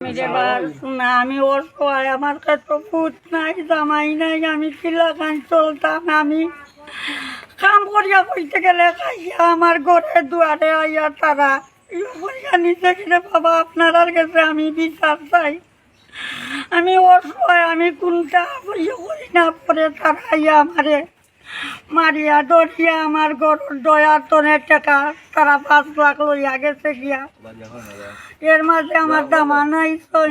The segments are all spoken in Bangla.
আমি যে বার শোনা আমি ওর সবাই আমার কাছে পুত নাই, জামাই নাই, আমি চিল্লাখান চলতাম, আমি কাম করিয়া কইতে গেলে খাইয়া আমার ঘরে দুয়ারে আইয়া তারা কাছে আমি বিচার চাই। আমি সবাই আমি কোনটা করি না, পরে তারা আমারে মারিয়া দরিয়া আমার ঘর দয়া তনের টাকা তারা পাঁচ লাখ লইয়া গেছে গিয়া। এর মাঝে আমার দামানাই সই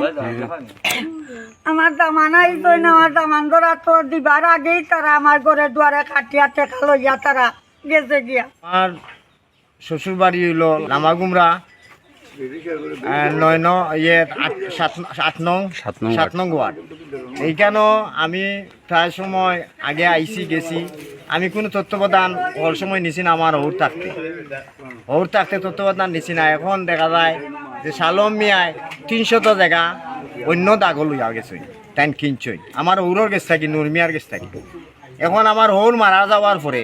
আমার দামানাই সই না আমার দামান ধরা তো দিবার আগেই তারা আমার ঘরে দুয়ারে কাটিয়া টেকা লইয়া তারা গেছে গিয়া। আমার শ্বশুর বাড়ি হইল লামাগুমরা। আহ, নয় ন ইয়ে সাত সাত নং সাত নং ওয়ার্ড। এইখানেও আমি প্রায় সময় আগে আইসি গেছি। আমি কোনো তত্ত্বাবধান ওর সময় নিছি না আমার ওর থাকতে। ওর থাকতে তত্ত্বাবধান নিছি না। এখন দেখা যায় যে সালম মিয়ায় তিনশত জায়গা অন্য দাগল লইয়া গেছে টাইম কিনছই। আমার ওরর গেছ থাকি নুর মিয়ার গেছ থাকি। এখন আমার ওর মারা যাওয়ার পরে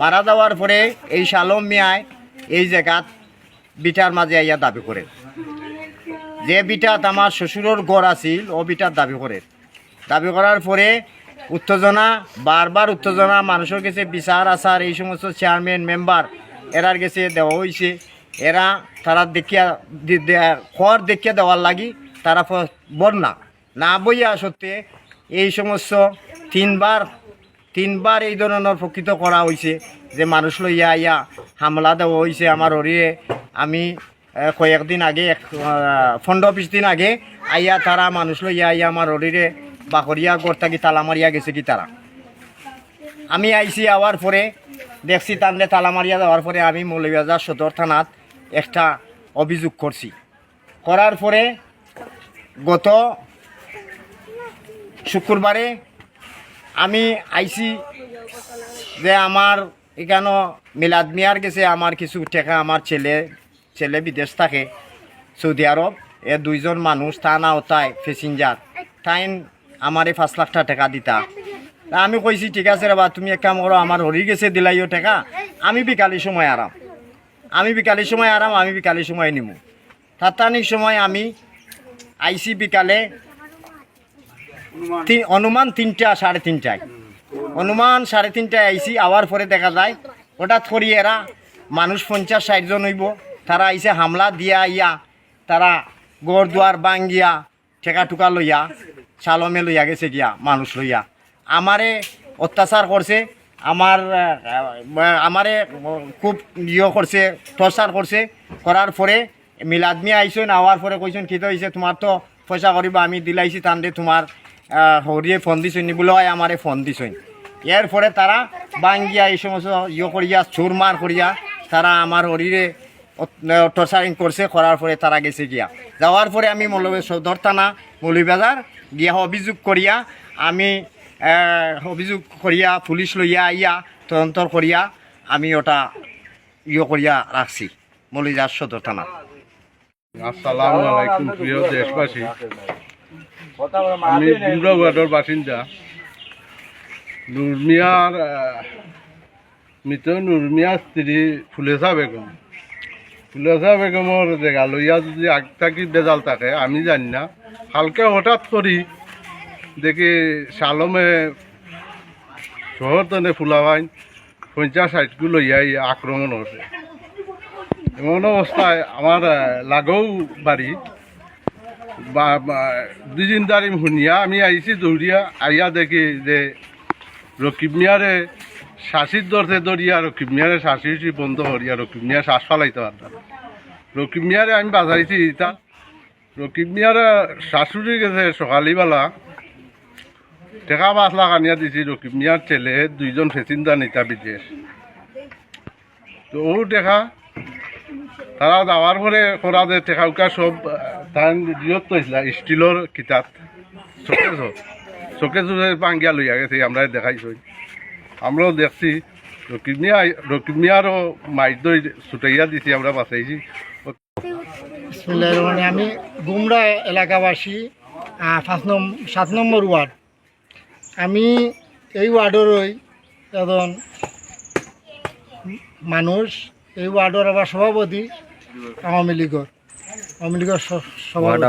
মারা যাওয়ার পরে এই সালম মিয়ায় এই জায়গাত বিটার মাঝে আইয়া দাবি করে। যে বিটাত আমার শ্বশুরের গড় আছিল, ও বিটার দাবি করে। দাবি করার পরে উত্তেজনা, বারবার উত্তেজনা, মানুষের কাছে বিচার, আচার, এই সমস্ত চেয়ারম্যান মেম্বার এরার কাছে দেওয়া হয়েছে এরা তারা দেখিয়া খর দেখিয়া দেওয়ার লাগি তারা বন্যা। না বইয়া সত্ত্বে এই সমস্ত তিনবার তিনবার এই ধরনের প্রকৃত করা হয়েছে যে মানুষ লইয়া ইয়া হামলা দেওয়া হয়েছে আমার হরিয়ে আমি কয়েকদিন আগে, এক পনেরো বিশ দিন আগে আইয়া তারা মানুষ লইয়া আইয়া আমার হরিরে বাকরিয়া গড় থাকি তালা মারিয়া গেছে কি তারা। আমি আইসি আওয়ার পরে, দেখছি তান্ডে তালা মারিয়া দেওয়ার পরে আমি মৌলবাজার সদর থানাত একটা অভিযোগ করছি। করার পরে গত শুক্রবারে আমি আইসি যে আমার এখানে মিলাদ মিয়ার গেছে, আমার কিছু টাকা আমার ছেলে ছেলে বিদেশ থাকে, সৌদি আরব। এ দুইজন মানুষ, তা না ওতায় প্যাসেঞ্জার তাইন আমারে পাঁচ লাখ টাকা দিতা। আমি কইছি, ঠিক আছে রে বা, তুমি এক কাম করো, আমার হরি গেছে দিলাইও টাকা আমি বিকালি সময় আরাম। আমি বিকালের সময় আরাম, আমি বিকালের সময় নিমু। তাত্তানিক সময় আমি আইসি বিকালে অনুমান। তিনটা, সাড়ে তিনটায়। অনুমান সাড়ে তিনটায় আইসি আওয়ার পরে দেখা যায়, হঠাৎ করি এরা মানুষ পঞ্চাশ ষাটজন হইব। তারা আইসে হামলা দিয়া ইয়া তারা গড় দুয়ার বাঙ্গিয়া, ঠেকা টুকা লইয়া, চালমে লইয়া গেছে গিয়া, মানুষ লইয়া। আমারে অত্যাচার করছে, আমার আমারে খুব ইয়ে করছে, টর্চার করছে। করার পরে মিলাদমি আইসন, আওয়ার পরে কইসন, কি হয়েছে তোমার তো পয়সা করিবা আমি দিলাইছি তান্ডে তোমার হরিয়ে ফোন দিছই নি বলে আমারে ফোন দিছই এর পরে তারা বাঙ্গিয়া এই সমস্ত ইয়ে করিয়া, চুরমার করিয়া, তারা আমার হরিরে টর্চারিং করছে, করার পরে তারা গেছে গিয়া। যাওয়ার পরে আমি মৌলবাদ সদর থানা মৌলবাজার গিয়া অভিযোগ করিয়া, আমি অভিযোগ করিয়া, পুলিশ লইয়া আইয়া তদন্ত করিয়া আমি ওটা ইয়ে করিয়া রাখছি মৌলিবাজার সদর থানা। আসসালামু আলাইকুম, প্রিয় দেশবাসী। আমি ওয়ার্ডের বাসিন্দা। নুরমিয়ার মৃত নুরমিয়ার স্ত্রী ফুলেসা বেগম। ফুলেসা বেগমের জেগা লইয়া যদি আগ থাকি বেজাল থাকে আমি জানি না। কালকে হঠাৎ করি দেখি সালমে শহর তনে ফুলাবাইন পঞ্চাশ ষাটগু লইয়া আক্রমণ হচ্ছে এমন অবস্থায় আমার লাগেও বাড়ি দুদিন দাঁড়ি শুনিয়া, আমি আইছি দৌড়িয়া আইয়া দেখি যে রকিব মিয়ারে শাসির দরতে দরিয়া রকিব মিয়ারে শাসি বন্ধ করিয়া রকিব মিয়া শ্বাস ফালাইতে পারতাম রকিব মিয়ারে আমি বাজাইছি ইটা। রকিব মিয়ারে শাশুড়ি গেছে সকালবেলা টেকা পাঁচ লাখ আনিয়া দিছি রকিব মিয়ার ছেলে দুইজন ফেসিন্দা নেতা বিদেশ। তো ও দেখা তারা যাওয়ার পরে করা যে টেকা উকা সব তার দিয়ত তৈছিল স্টিলের কিতাব চকে চোখে চকে পাঙ্গিয়া লইয়া গেছে আমরা দেখাইছি আমরাও দেখছি রকিব মিয়া রকিব মিয়ারও মাইর দই ছুটাইয়া দিছি, আমরা বাঁচাইছি। আমি গুমরা এলাকাবাসী পাঁচ নম, সাত নম্বর ওয়ার্ড। আমি এই ওয়ার্ডেরই এজন মানুষ। এই ওয়ার্ডের আবার সভাপতি আওয়ামী লীগর। আওয়ামী লীগের সভাপতি।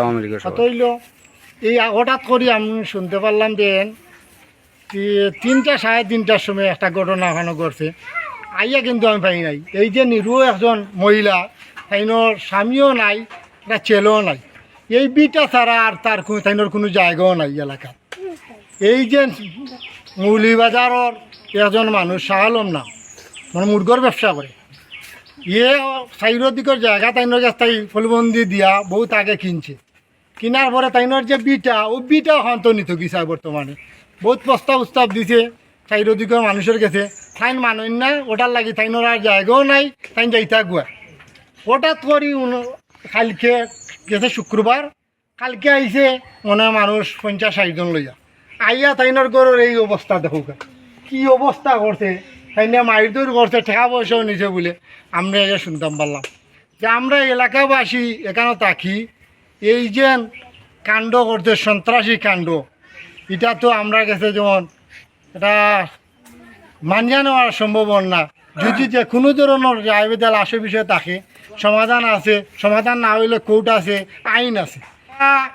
এই হঠাৎ করে আমি শুনতে পারলাম যে তিনটা সাড়ে তিনটার সময় একটা ঘটনা ওখানে ঘটছে। আইয়া কিন্তু আমি পাই নাই। এই যে নিরু একজন মহিলা তাইনোর স্বামীও নাই একটা ছেলেও নাই। এই বিটা ছাড়া আর তার কোনো তাইনোর কোনো জায়গাও নাই এলাকাত এই যে মৌলিবাজারের একজন মানুষ শাহালম না মানে মুরগর ব্যবসা করে। ইয়ে সাইডের দিকের জায়গা তাইনোর কাছ তাই ফলবন্দি দিয়া, বহুত আগে কিনছে। কিনার পরে তাইনোর যে বিটা, ও বিটা হন্ত নিত গিসা বর্তমানে বহুত প্রস্তাব উস্তাব দিছে চাইরো দিকের মানুষের কাছে। তাইন মানুষ না ওটার লাগি তাইনোর আর জায়গাও নাই, তাইন যাইতা গুয়া হঠাৎ করি কালকে গেছে শুক্রবার কালকে আইছে মনে মানুষ পঞ্চাশ ষাটজন লইয়া আইয়া তাইনোর গরুর এই অবস্থা দেখুক। কি অবস্থা করছে মাইর দৌড় করছে টাকা পয়সাও নিছে বলে। আমরা এটা শুনতাম পারলাম। যে আমরা এলাকাবাসী, এখানে থাকি, এই যে কাণ্ড করতে সন্ত্রাসী কাণ্ড, এটা তো আমরা কাছে যেমন এটা মানিয়া নেওয়ার সম্ভব না। যদি যে কোনো ধরনের যে আইবেদাল আসে বিষয় থাকে, সমাধান আছে, সমাধান না হইলে কোর্ট আছে, আইন আছে।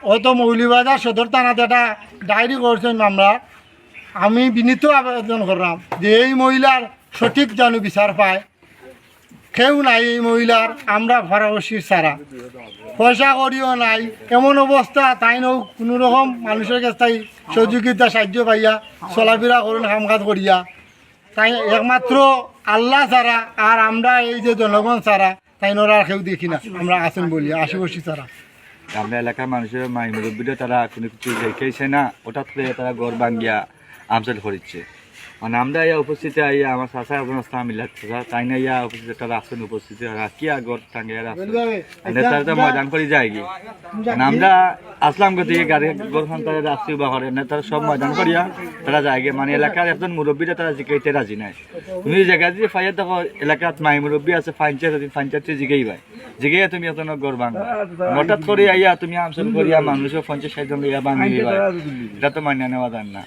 হয়তো মৌলিবাজার সদর থানাতে একটা ডায়েরি করছেন আমরা। আমি বিনীত আবেদন করলাম যে এই মহিলার সঠিক যেন বিচার পায়। কেউ নাই এই মহিলার, আমরা ফরাবসি ছাড়া। পয়সা করিও নাই এমন অবস্থা, তাই নৌ কোনো রকম মানুষের কাছে তাই সহযোগিতা, সাহায্য পাইয়া, চলাফেরা করুন কাজ করিয়া। তাই একমাত্র আল্লাহ ছাড়া, আর আমরা এই যে জনগণ ছাড়া, তাই নোরা কেউ দেখি না। আমরা আছেন বলি আশেপাশি ছাড়া। আমরা এলাকার মানুষের মাই মুরব্বীরা তারা কোনো কিছু দেখেছে না করে তারা ঘর ভাঙ্গিয়া আমসাল করিচ্ছে। মানে আমরা ইয়া উপস্থিতি আইয়া আমার চাষা একজন আসতাম মিলাত তাই না ইয়া উপস্থিতি তারা আসেন উপস্থিতি কি আগর টাঙ্গে আসেন। এনে তারা তো ময়দান করে যায় কি? মানে আমরা আসলাম গতিকে গাড়ি গরখান তারা রাস্তি বা করে না তারা সব ময়দান করিয়া তারা যায় গে। মানে এলাকার একজন মুরব্বীরা তারা জিকাইতে রাজি নাই। তুমি জায়গা দিয়ে ফাইয়া দেখো এলাকাত মাই মুরব্বী আছে ফাইনচার আছে ফাইনচারতে জিগাই ভাই জিগাইয়া তুমি এত গড় ভাঙবা হঠাৎ করে আইয়া তুমি আমসল করিয়া মানুষও পঞ্চাশ ষাট জন লইয়া ভাঙি এটা তো মানিয়ে নেওয়া যায় না।